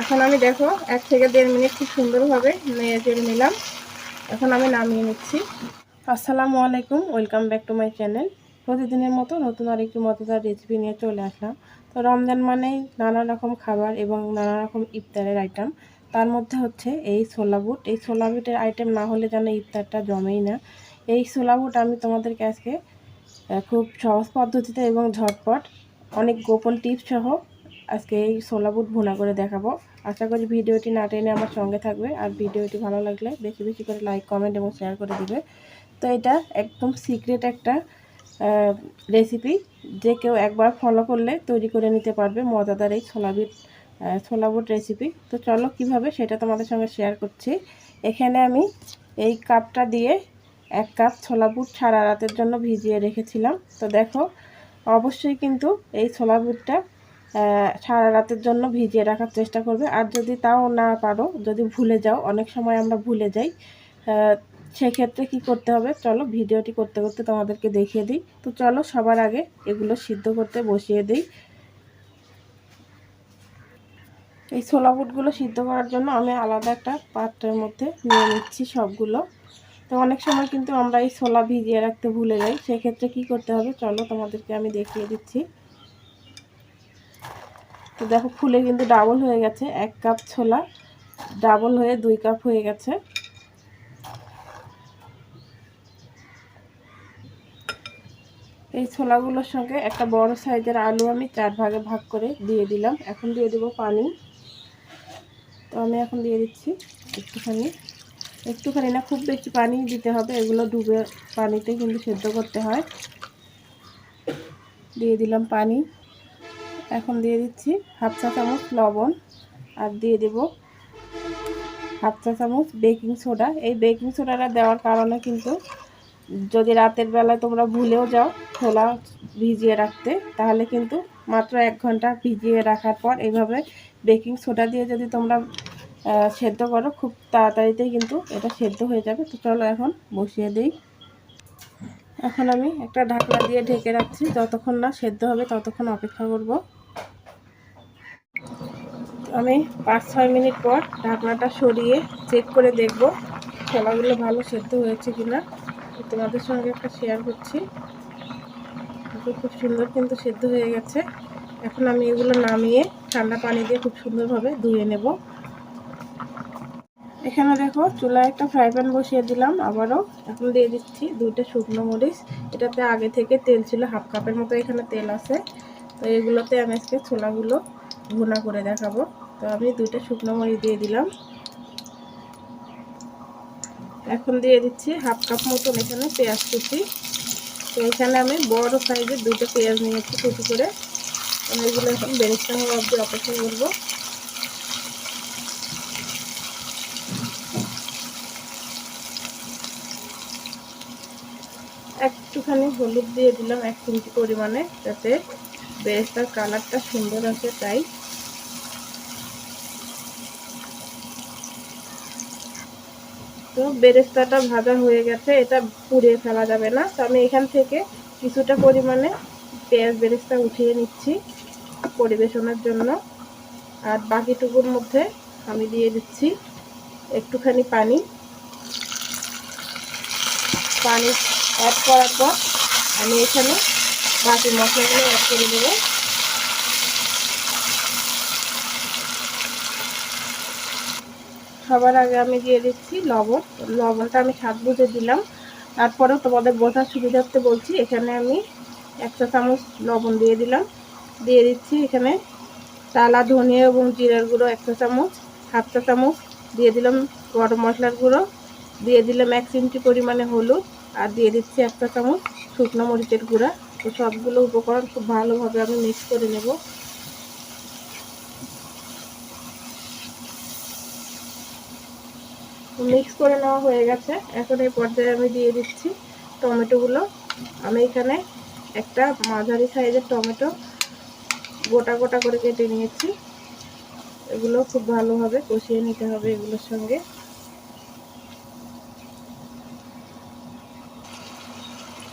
এখন আমি দেখো, এক থেকে দেড় মিনিট খুব সুন্দরভাবে নেড়ে চেড়ে নিলাম। এখন আমি নামিয়ে নিচ্ছি। আসসালামু আলাইকুম, welcome back to my channel. প্রতিদিনের মতো নতুন আরেকটি মজাদার রেসিপি নিয়ে চলে আসলাম। তো রমজান মানেই নানা রকম খাবার এবং নানা রকম ইফতারের আইটেম তার মধ্যে হচ্ছে এই বুট। এই বুটের আইটেম না হলে যেন ইফতারটা জমেই না। এই বুট আমি তোমাদেরকে আজকে খুব সহজ পদ্ধতিতে এবং ঝটপট অনেক গোপন টিপস সহ আজকে এই ছোলা বুট ভুনা করে দেখাবো। আশা করি ভিডিওটি না টেনে আমার সঙ্গে থাকবে। আর ভিডিওটি ভালো লাগলে বেশি বেশি করে লাইক কমেন্ট এবং শেয়ার করে দিবে। তো এটা একদম সিক্রেট একটা রেসিপি যে কেউ একবার ফলো করলে তৈরি করে নিতে পারবে মজাদার এই ছোলা বিট ছোলা বুট রেসিপি তো চলো কীভাবে সেটা তোমাদের সঙ্গে শেয়ার করছি। এখানে আমি এই কাপটা দিয়ে এক কাপ ছোলা বুট সারা রাতের জন্য ভিজিয়ে রেখেছিলাম। তো দেখো, অবশ্যই কিন্তু এই ছোলা বুটটা সারা রাতের জন্য ভিজিয়ে রাখার চেষ্টা করবে। আর যদি তাও না পারো, যদি ভুলে যাও, অনেক সময় আমরা ভুলে যাই সেক্ষেত্রে কি করতে হবে? চলো ভিডিওটি করতে করতে তোমাদেরকে দেখিয়ে দিই। তো চলো সবার আগে এগুলো সিদ্ধ করতে বসিয়ে দিই। এই ছোলা বুটগুলো সিদ্ধ করার জন্য আমি আলাদা একটা পাত্রের মধ্যে নিয়ে নিচ্ছি সবগুলো। তো অনেক সময় কিন্তু আমরা এই ছোলা ভিজিয়ে রাখতে ভুলে যাই, সেক্ষেত্রে কি করতে হবে? চলো তোমাদেরকে আমি দেখিয়ে দিচ্ছি। তো দেখো, ফুলে কিন্তু ডাবল হয়ে গেছে, এক কাপ ছোলা ডাবল হয়ে দুই কাপ হয়ে গেছে। এই ছোলাগুলোর সঙ্গে একটা বড় সাইজের আলু আমি চার ভাগে ভাগ করে দিয়ে দিলাম। এখন দিয়ে দেবো পানি। তো আমি এখন দিয়ে দিচ্ছি একটুখানি। একটুখানি না, খুব বেশি পানি দিতে হবে, এগুলো ডুবে পানিতে কিন্তু সেদ্ধ করতে হয়। দিয়ে দিলাম পানি। এখন দিয়ে দিচ্ছি হাফ চা চামচ লবণ আর দিয়ে দেব হাফ চা চামচ বেকিং সোডা। এই বেকিং সোডাটা দেওয়ার কারণে কিন্তু যদি রাতের বেলায় তোমরা ভুলেও যাও ছোলা ভিজিয়ে রাখতে, তাহলে কিন্তু মাত্র এক ঘণ্টা ভিজিয়ে রাখার পর এইভাবে বেকিং সোডা দিয়ে যদি তোমরা সেদ্ধ করো, খুব তাড়াতাড়িতেই কিন্তু এটা সেদ্ধ হয়ে যাবে। তো চলো এখন বসিয়ে দিই। এখন আমি একটা ঢাকনা দিয়ে ঢেকে রাখছি। যতক্ষণ না সেদ্ধ হবে ততক্ষণ অপেক্ষা করব। আমি পাঁচ, ছয় মিনিট পর ঢাকনাটা সরিয়ে চেক করে দেখব ছোলাগুলো ভালো সেদ্ধ হয়েছে কিনা। তোমাদের সঙ্গে একটা শেয়ার করছি। খুব সুন্দর কিন্তু সেদ্ধ হয়ে গেছে। এখন আমি এগুলো নামিয়ে ঠান্ডা পানি দিয়ে খুব সুন্দরভাবে ধুয়ে নেব। এখানে দেখো, চুলায় একটা ফ্রাই প্যান বসিয়ে দিলাম, আবারও এখন দিয়ে দিচ্ছি দুইটা শুকনো মরিচ। এটাতে আগে থেকে তেল ছিল হাফ কাপের মতো এখানে তেল আছে। তো এগুলোতে আমি আজকে ছোলাগুলো ভুনা করে দেখাবো। তো আমি দুইটা শুকনো মরিচ দিয়ে দিলাম। এখন দিয়ে দিচ্ছি হাফ কাপ মতন এখানে পেঁয়াজ কুচি। তো এখানে আমি বড় সাইজের দুটো পেঁয়াজ নিয়েছি কুচি করে। আমি এগুলো এখন বেরেস্তা হওয়া অবধি অপেক্ষা করব। একটুখানি হলুদ দিয়ে দিলাম এক চিমটি পরিমাণে, যাতে বেরেস্তার কালারটা সুন্দর আসে তাই। তো বেরেস্তাটা ভাজা হয়ে গেছে, এটা পুড়িয়ে ফেলা যাবে না। তো আমি এখান থেকে কিছুটা পরিমাণে পেঁয়াজ বেরেস্তা উঠিয়ে নিচ্ছি পরিবেশনের জন্য। আর বাকিটুকুর মধ্যে আমি দিয়ে দিচ্ছি একটুখানি পানি। পানি অ্যাড করার পর আমি এখানে বাকি মশলাগুলো অ্যাড করে দেবো। সবার আগে আমি দিয়ে দিচ্ছি লবণ। লবণটা আমি স্বাদ বুঝে দিলাম। তারপরেও তোমাদের বোঝার সুবিধার্থে বলছি, এখানে আমি এক চা চামচ লবণ দিয়ে দিলাম। দিয়ে দিচ্ছি এখানে টালা ধনিয়া এবং জিরার গুঁড়ো এক চা চামচ চা চামচ দিয়ে দিলাম গরম মশলার গুঁড়ো। দিয়ে দিলাম এক চিমটি পরিমাণে হলুদ আর দিয়ে দিচ্ছি এক চা চামচ শুকনো মরিচের গুঁড়া। তো সবগুলো উপকরণ খুব ভালোভাবে আমি মিক্স করে নেব। মিক্স করে নেওয়া হয়ে গেছে। এখন এই পর্যায়ে আমি দিয়ে দিচ্ছি টমেটোগুলো। আমি এখানে একটা মাঝারি সাইজের টমেটো গোটা গোটা করে কেটে নিয়েছি। এগুলো খুব ভালোভাবে কষিয়ে নিতে হবে এগুলোর সঙ্গে।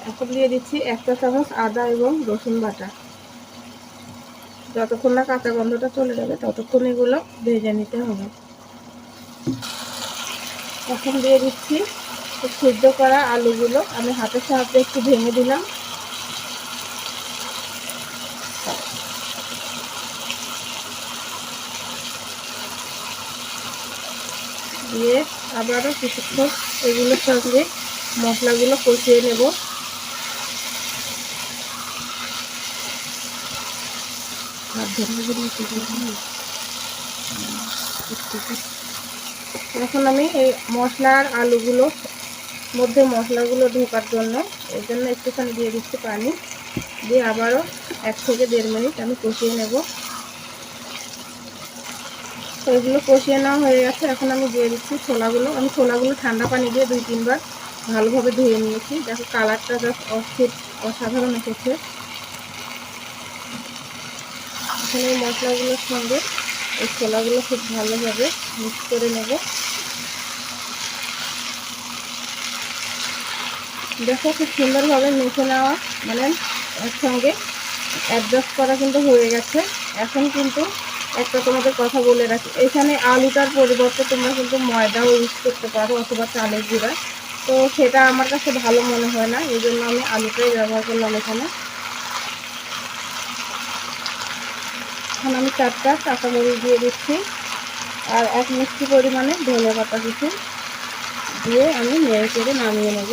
এখন দিয়ে দিচ্ছি একটা চামচ আদা এবং রসুন বাটা। যতক্ষণ না কাঁচা গন্ধটা চলে যাবে, ততক্ষণ এগুলো ভেজে নিতে হবে। এখন দিয়ে দিচ্ছি। সিদ্ধ করা আলুগুলো আমি হাতের সাহায্যে একটু ভেঙে দিলাম। দিয়ে আবারও কিছুক্ষণ এগুলোর সঙ্গে মশলাগুলো কষিয়ে নেব। এখন আমি এই মশলার আলুগুলো, মধ্যে মশলাগুলো ঢোকার জন্য, এর জন্য একটুখানি দিয়ে দিচ্ছি পানি। দিয়ে আবারও এক থেকে দেড় মিনিট আমি কষিয়ে নেব। এগুলো কষিয়ে নেওয়া হয়ে গেছে। এখন আমি দিয়ে দিচ্ছি ছোলাগুলো। আমি ছোলাগুলো ঠান্ডা পানি দিয়ে দুই, তিনবার ভালোভাবে ধুয়ে নিয়েছি। দেখো কালারটা জাস্ট অস্থির, অসাধারণ এসেছে। এখন এই মশলাগুলোর সঙ্গে এই ছোলাগুলো খুব ভালোভাবে মিক্স করে নেব। দেখো খুব সুন্দরভাবে মেখে নেওয়া মানে একসঙ্গে অ্যাডজাস্ট করা কিন্তু হয়ে গেছে। এখন কিন্তু একটা তোমাদের কথা বলে রাখি। এখানে আলুটার পরিবর্তে তোমরা কিন্তু ময়দাও ইউজ করতে পারো অথবা চালের গুঁড়া। তো সেটা আমার কাছে ভালো মনে হয় না, এই জন্য আমি আলুটাই ব্যবহার করলাম এখানে। এখন আমি চারটা কাঁচামরিচ দিয়ে দিচ্ছি। আর এক মিষ্টি পরিমাণে ধনে পাতা কিছু দিয়ে আমি নেড়ে চেড়ে নামিয়ে নেব।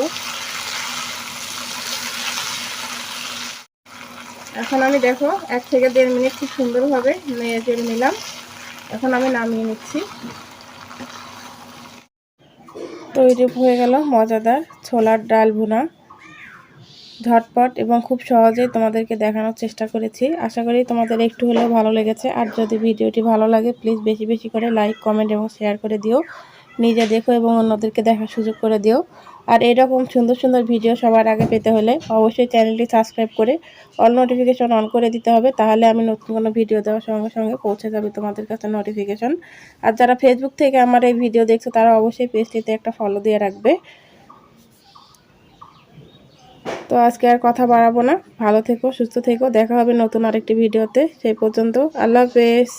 এখন আমি দেখো, এক থেকে দেড় মিনিট খুব সুন্দরভাবে চেড়ে নিলাম। এখন আমি নামিয়ে নিচ্ছি। তৈরি হয়ে গেল মজাদার ছোলার ডাল ভুনা। ঝটপট এবং খুব সহজেই তোমাদেরকে দেখানোর চেষ্টা করেছি। আশা করি তোমাদের একটু হলেও ভালো লেগেছে। আর যদি ভিডিওটি ভালো লাগে প্লিজ বেশি বেশি করে লাইক কমেন্ট এবং শেয়ার করে দিও। নিজে দেখো এবং অন্যদেরকে দেখার সুযোগ করে দিও। আর এরকম সুন্দর সুন্দর ভিডিও সবার আগে পেতে হলে অবশ্যই চ্যানেলটি সাবস্ক্রাইব করে অল নোটিফিকেশন অন করে দিতে হবে, তাহলে আমি নতুন কোনো ভিডিও দেওয়ার সঙ্গে সঙ্গে পৌঁছে যাবে তোমাদের কাছে নোটিফিকেশন আর যারা ফেসবুক থেকে আমার এই ভিডিও দেখছ, তারা অবশ্যই পেজটিতে একটা ফলো দিয়ে রাখবে। তো আজকে আর কথা বাড়াবো না, ভালো থেকো, সুস্থ থেকো, দেখা হবে নতুন আরেকটি ভিডিওতে সেই পর্যন্ত আল্লাহ হাফেজ।